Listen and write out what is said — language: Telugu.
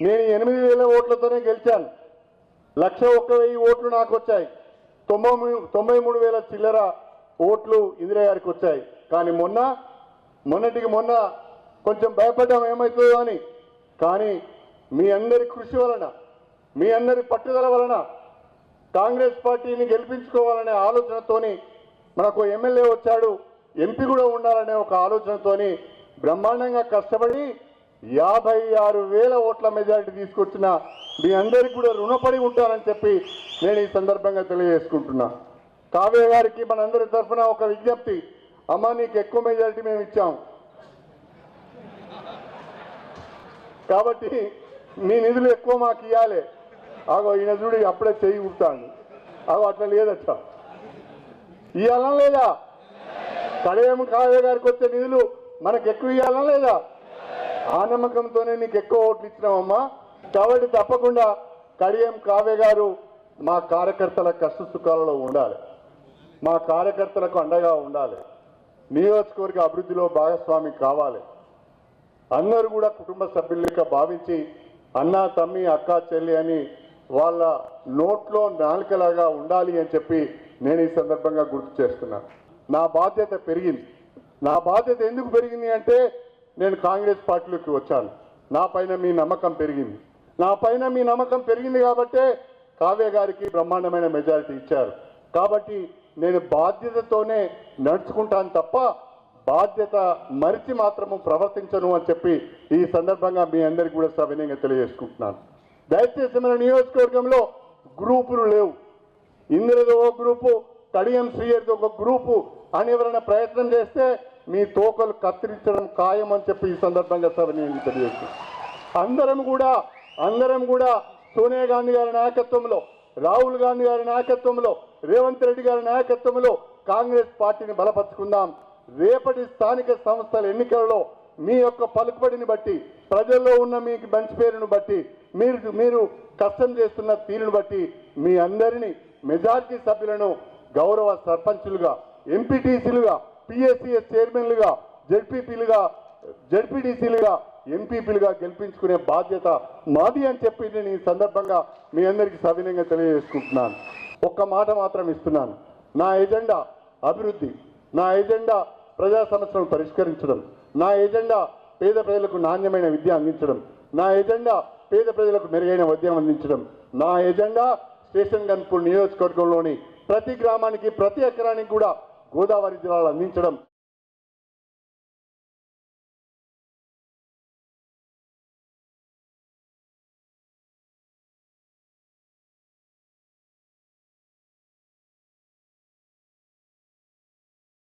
నేను ఎనిమిది వేల ఓట్లతోనే గెలిచాను. లక్ష ఒక్క వెయ్యి ఓట్లు నాకు వచ్చాయి తొంభై తొంభై మూడు వేల చిల్లర ఓట్లు ఇందిరా గారికి వచ్చాయి. కానీ మొన్న మొన్నటికి మొన్న కొంచెం భయపడ్డాం ఏమవుతుందో అని. కానీ మీ అందరి కృషి వలన మీ అందరి పట్టుదల వలన కాంగ్రెస్ పార్టీని గెలిపించుకోవాలనే ఆలోచనతోని మనకు ఎమ్మెల్యే వచ్చాడు ఎంపీ కూడా ఉండాలనే ఒక ఆలోచనతోని బ్రహ్మాండంగా కష్టపడి యాభై ఆరు వేల ఓట్ల మెజారిటీ తీసుకొచ్చిన మీ అందరికీ కూడా రుణపడి ఉంటానని చెప్పి నేను ఈ సందర్భంగా తెలియజేసుకుంటున్నా. కావ్య గారికి మనందరి తరఫున ఒక విజ్ఞప్తి. అమ్మ నీకు ఎక్కువ మెజారిటీ మేము ఇచ్చాం. కాబట్టి మీ నిధులు ఎక్కువ మాకు ఇవ్వాలి ఆగో ఈయన చూడు అప్పుడే చేయి ఉంటాను అగో అట్లా లేదట. ఇవ్వాలా లేదా? కడేం కావ్య గారికి వచ్చే నిధులు మనకు ఎక్కువ ఇవ్వాలా లేదా? ఆ నమ్మకంతోనే నీకు ఎక్కువ ఓట్లు ఇచ్చినామమ్మా. కాబట్టి తప్పకుండా కడియం కావ్య గారు మా కార్యకర్తల కష్ట సుఖాలలో ఉండాలి. మా కార్యకర్తలకు అండగా ఉండాలి. నియోజకవర్గ అభివృద్ధిలో భాగస్వామి కావాలి. అందరూ కూడా కుటుంబ సభ్యుల భావించి అన్న తమ్మి అక్క చెల్లి అని వాళ్ళ నోట్లో నాలుకలాగా ఉండాలి అని చెప్పి నేను ఈ సందర్భంగా గుర్తు చేస్తున్నాను. నా బాధ్యత పెరిగింది. నా బాధ్యత ఎందుకు పెరిగింది అంటే నేను కాంగ్రెస్ పార్టీలోకి వచ్చాను. నా పైన మీ నమ్మకం పెరిగింది. నా పైన మీ నమ్మకం పెరిగింది కాబట్టే కావ్య గారికి బ్రహ్మాండమైన మెజారిటీ ఇచ్చారు. కాబట్టి నేను బాధ్యతతోనే నడుచుకుంటాను తప్ప బాధ్యత మరిచి మాత్రము ప్రవర్తించను అని చెప్పి ఈ సందర్భంగా మీ అందరికీ కూడా సవినయంగా తెలియజేసుకుంటున్నాను. దయచేసి మన నియోజకవర్గంలో గ్రూపులు లేవు. ఇంద్రదో ఒక గ్రూపు కడియం శ్రీయర్ది ఒక గ్రూపు అని ఎవరైనా ప్రయత్నం చేస్తే మీ తోకలు కత్తిరించడం ఖాయం అని చెప్పి ఈ సందర్భంగా సార్ నేను తెలియజేస్తాను అందరం కూడా అందరం కూడా సోనియా గాంధీ గారి నాయకత్వంలో రాహుల్ గాంధీ గారి నాయకత్వంలో రేవంత్ రెడ్డి గారి నాయకత్వంలో కాంగ్రెస్ పార్టీని బలపరుచుకుందాం. రేపటి స్థానిక సంస్థల ఎన్నికలలో మీ యొక్క పలుకుబడిని బట్టి ప్రజల్లో ఉన్న మీకు మంచి పేరును బట్టి మీరు మీరు కష్టం చేస్తున్న తీరును బట్టి మీ అందరినీ మెజారిటీ సభ్యులను గౌరవ సర్పంచులుగా ఎంపీటీసీలుగా పిఎస్సిఎస్ చైర్మన్లుగా జడ్పీపీలుగా జడ్పీటీసీలుగా ఎంపీపీలుగా గెలిపించుకునే బాధ్యత మాది అని చెప్పి నేను ఈ సందర్భంగా మీ అందరికీ సవినయంగా తెలియజేసుకుంటున్నాను. ఒక్క మాట మాత్రం ఇస్తున్నాను. నా ఎజెండా అభివృద్ధి. నా ఎజెండా ప్రజా సమస్యలను పరిష్కరించడం. నా ఎజెండా పేద ప్రజలకు నాణ్యమైన విద్య అందించడం. నా ఎజెండా పేద ప్రజలకు మెరుగైన వైద్యం అందించడం. నా ఎజెండా స్టేషన్ గన్పూర్ నియోజకవర్గంలోని ప్రతి గ్రామానికి ప్రతి ఎకరానికి కూడా గోదావరి జిల్లాలో అందించడం